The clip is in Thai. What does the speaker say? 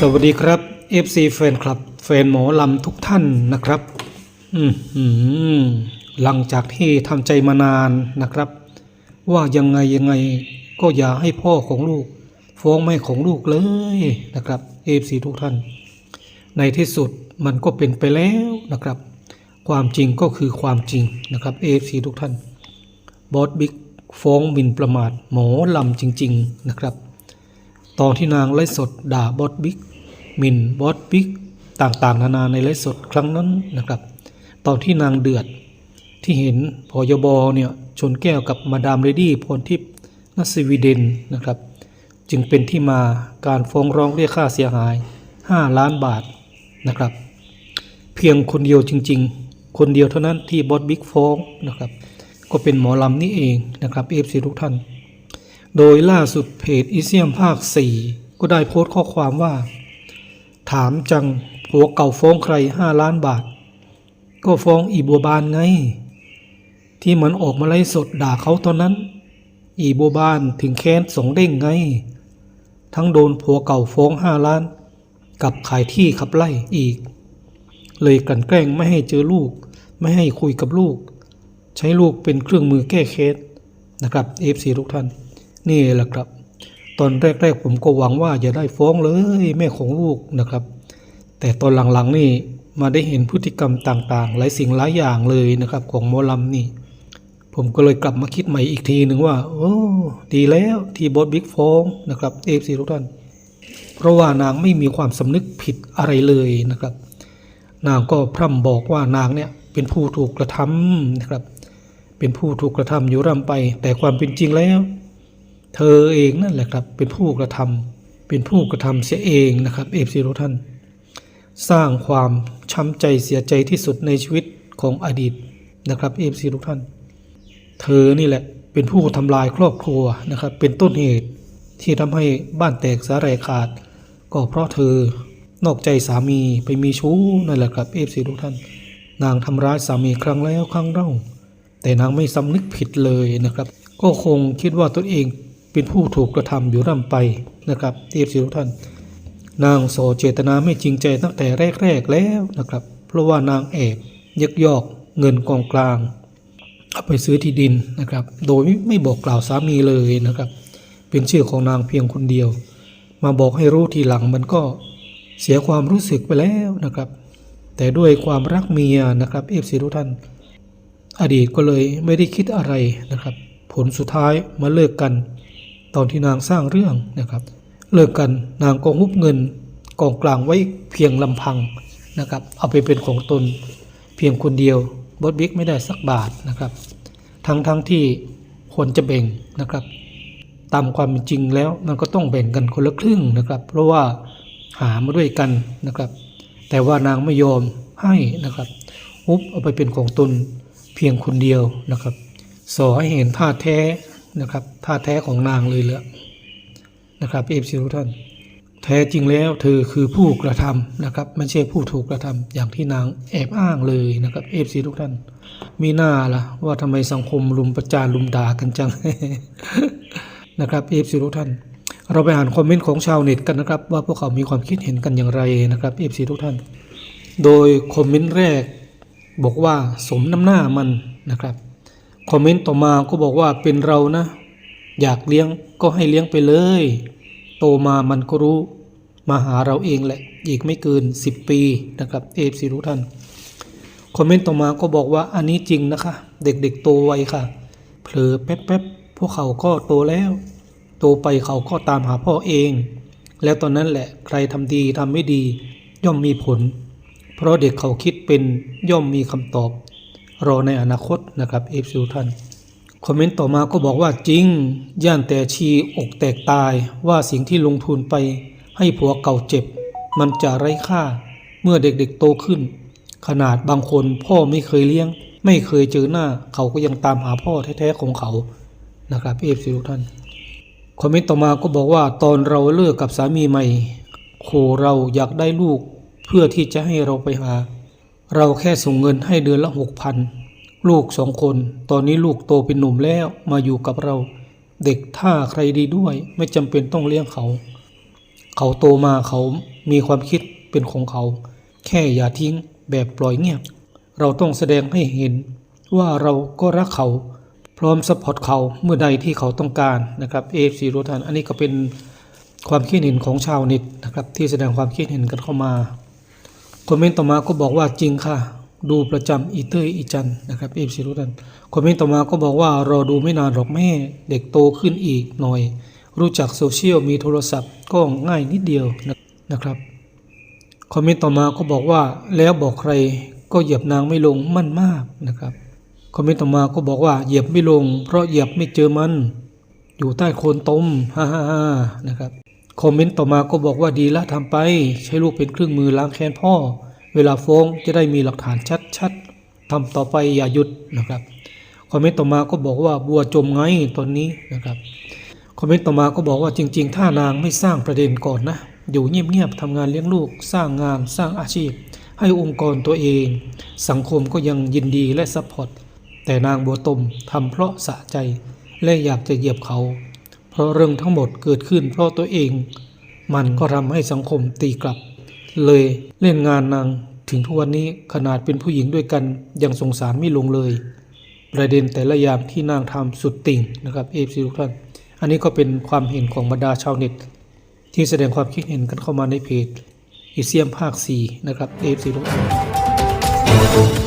สวัสดีครับ FC แฟนคลับแฟนหมอลำทุกท่านนะครับ อืมหลังจากที่ทำใจมานานนะครับ ว่ายังไงยังไงก็อย่าให้พ่อของลูก ฟ้องแม่ของลูกเลยนะครับ FC ทุกท่าน ในที่สุดมันก็เป็นไปแล้วนะครับ ความจริงก็คือความจริงนะครับ FC ทุกท่านบอสบิ๊กฟ้องหมิ่นประมาทหมอลำจริง ๆ นะครับ ตอนที่นางไลฟ์สดด่าบอสบิ๊กมินบอสบิ๊กต่างๆ นานาในไลฟ์สดครั้งนั้นนะครับ ตอนที่นางเดือดที่เห็นพอยบเนี่ยชนแก้วกับมาดามเลดี้พรทิพย์นัสวีเดนนะครับ จึงเป็นที่มาการฟ้องร้องเรียกค่าเสียหาย 5 ล้านบาทนะครับ เพียงคนเดียวจริง ๆ คนเดียวเท่านั้นที่บอสบิ๊กฟ้องนะครับ ก็เป็นหมอลำนี่เองนะครับเอฟซีทุกท่าน โดยล่าสุดเพจอีเซียมภาค 4 ก็ได้โพสต์ข้อความว่า ถามจังผัวเก่าฟ้องใคร 5 ล้านบาท ก็ฟ้องอีบัวบานไง ที่มันออกมาไล่สดด่าเขาตอนนั้น อีบัวบานถึงแค้นสองเด้งไง ทั้งโดนผัวเก่าฟ้อง 5 ล้าน กับขายที่ขับไล่อีก เลยกลั่นแกล้งไม่ให้เจอลูก ไม่ให้คุยกับลูก ใช้ลูกเป็นเครื่องมือแก้เคสนะครับ FC ทุกท่าน นี่แหละครับ ตอนแรกๆผมก็หวังว่าอย่าได้ฟ้องเลยแม่ของลูกนะครับ แต่ตอนหลังๆนี่มาได้เห็นพฤติกรรมต่างๆ หลายสิ่งหลายอย่างเลยนะครับ ของหมอลำนี่ ผมก็เลยกลับมาคิดใหม่อีกทีหนึ่งว่า โอ้ดีแล้วที่บอสบิ๊กฟ้องนะครับ FC ทุกท่าน เพราะว่านางไม่มีความสำนึกผิดอะไรเลยนะครับ นางก็พร่ำบอกว่านางเนี่ยเป็นผู้ถูกกระทำนะครับ เป็นผู้ถูกกระทำอยู่ร่ำไป แต่ความเป็นจริงแล้ว เธอเองนั่นแหละครับ เป็นผู้กระทำเป็นผู้กระทำเสียเองนะครับเอฟซีทุกท่าน สร้างความช้ำใจเสียใจที่สุดในชีวิตของอดีตนะครับเอฟซีทุกท่าน เธอนี่แหละเป็นผู้ทำลายครอบครัวนะครับ เป็นต้นเหตุที่ทำให้บ้านแตกสาแรขาด ก็เพราะเธอนอกใจสามีไปมีชู้นั่นแหละครับเอฟซีทุกท่าน นางทำร้ายสามีครั้งแล้วครั้งเล่าแต่นางไม่สำนึกผิดเลยนะครับ ก็คงคิดว่าตนเอง เป็นผู้ถูกกระทำอยู่ร่ำไปนะครับเอฟซีทุกท่าน นางโสเจตนาไม่จริงใจตั้งแต่แรกๆแล้วนะครับ เพราะว่านางแอบยักยอกเงินกองกลางเอาไปซื้อที่ดินนะครับ โดยไม่ไม่บอกกล่าวสามีเลยนะครับ เป็นชื่อของนางเพียงคนเดียว มาบอกให้รู้ทีหลังมันก็เสียความรู้สึกไปแล้วนะครับ แต่ด้วยความรักเมียนะครับเอฟซีทุกท่าน อดีตก็เลยไม่ได้คิดอะไรนะครับ ผลสุดท้ายมาเลิกกัน ตอนที่นางสร้างเรื่องนะครับ เลิกกันนางก็ฮุบเงินกองกลางไว้เพียงลำพังนะครับ เอาไปเป็นของตนเพียงคนเดียวบอสบิ๊กไม่ได้สักบาทนะครับ ทั้งทั้งที่ควรจะแบ่งนะครับ ตามความเป็นจริงแล้วมันก็ต้องแบ่งกันคนละครึ่งนะครับ เพราะว่าหามาด้วยกันนะครับ แต่ว่านางไม่ยอมให้นะครับฮุบเอาไปเป็นของตนเพียงคนเดียวนะครับสอให้เห็นท่าแท้ นะครับท่าแท้ของนางเลยแหละนะครับเอฟซีทุกท่าน แท้จริงแล้วเธอคือผู้กระทำนะครับไม่ใช่ผู้ถูกกระทำอย่างที่นางแอบอ้างเลยนะครับเอฟซีทุกท่าน มีหน้าละว่าทำไมสังคมลุมประจานลุมด่ากันจังนะครับเอฟซีทุกท่าน เราไปอ่านคอมเมนต์ของชาวเน็ตกันนะครับ ว่าพวกเขามีความคิดเห็นกันอย่างไรนะครับเอฟซีทุกท่าน โดยคอมเมนต์แรกบอกว่าสมน้ำหน้ามันนะครับ คอมเมนต์ต่อมาก็บอกว่าเป็นเรานะ อยากเลี้ยงก็ให้เลี้ยงไปเลย โตมามันก็รู้ มาหาเราเองแหละ อีกไม่เกิน 10 ปีนะครับเอฟซีทุกท่านคอมเมนต์ต่อมาก็บอกว่าอันนี้จริงนะคะ เด็กๆโตไวค่ะ เผลอแป๊บๆพวกเขาก็โตแล้ว โตไปเขาก็ตามหาพ่อเอง แล้วตอนนั้นแหละใครทำดีทำไม่ดี ย่อมมีผล เพราะเด็กเขาคิดเป็นย่อมมีคำตอบ รอในอนาคตนะครับเอฟซีท่านคอมเมนต์ต่อมาก็บอกว่าจริง ย่านแต่ชีอกแตกตายว่าสิ่งที่ลงทุนไปให้ผัวเก่าเจ็บ มันจะไร้ค่าเมื่อเด็กๆโตขึ้น ขนาดบางคนพ่อไม่เคยเลี้ยง ไม่เคยเจอหน้าเขาก็ยังตามหาพ่อแท้ๆของเขานะครับเอฟซีทุกท่านคอมเมนต์ต่อมาก็บอกว่าตอนเราเลิกกับสามีใหม่โคเราอยากได้ลูกเพื่อที่จะให้เราไปหา เราแค่ส่งเงินให้เดือนละหกพันลูกสองคน ตอนนี้ลูกโตเป็นหนุ่มแล้วมาอยู่กับเรา เด็กถ้าใครดีด้วย ไม่จำเป็นต้องเลี้ยงเขา เขาโตมาเขามีความคิดเป็นของเขา แค่อย่าทิ้งแบบปล่อยเงียบ เราต้องแสดงให้เห็นว่าเราก็รักเขา พร้อมสปอร์ตเขาเมื่อใดที่เขาต้องการนะครับ AFC รู้ทันอันนี้ก็เป็นความคิดเห็นของชาวเน็ตนะครับที่แสดงความคิดเห็นกันเข้ามา คอมเมนต์ต่อมาก็บอกว่าจริงค่ะ ดูประจำอีเตอร์อีจันนะครับเอฟซีรู้ทันคอมเมนต์ต่อมาก็บอกว่ารอดูไม่นานหรอกแม่เด็กโตขึ้นอีกหน่อย รู้จักโซเชียลมีโทรศัพท์ก็ง่ายนิดเดียวนะครับคอมเมนต์ต่อมาก็บอกว่าแล้วบอกใครก็เหยียบนางไม่ลงมั่นมากนะครับคอมเมนต์ต่อมาก็บอกว่าเหยียบไม่ลง เพราะเหยียบไม่เจอมัน อยู่ใต้โคนต้มฮ่าฮ่าฮ่านะครับ คอมเมนต์ต่อมาก็บอกว่าดีละทำไป ใช้ลูกเป็นเครื่องมือล้างแค้นพ่อ เวลาฟ้องจะได้มีหลักฐานชัดๆทำต่อไปอย่าหยุดนะครับคอมเมนต์ต่อมาก็บอกว่าบัวจมไงตอนนี้นะครับคอมเมนต์ต่อมาก็บอกว่าจริง ๆ ถ้านางไม่สร้างประเด็นก่อนนะอยู่เงียบๆทำงานเลี้ยงลูก สร้างงานสร้างอาชีพ ให้องค์กรตัวเอง สังคมก็ยังยินดีและซัพพอร์ตแต่นางบัวตมทำเพราะสะใจ และอยากจะเหยียบเขา เพราะเรื่องทั้งหมดเกิดขึ้นเพราะตัวเอง มันก็ทำให้สังคมตีกลับ เลยเล่นงานนางถึงทุกวันนี้ขนาดเป็นผู้หญิงด้วยกันยังสงสารไม่ลงเลย ประเด็นแต่ละอย่างที่นางทำสุดติ่งนะครับเอฟซีทุกท่าน อันนี้ก็เป็นความเห็นของบรรดาชาวเน็ต ที่แสดงความคิดเห็นกันเข้ามาในเพจอีเซียมภาค 4 นะครับเอฟซีทุกท่าน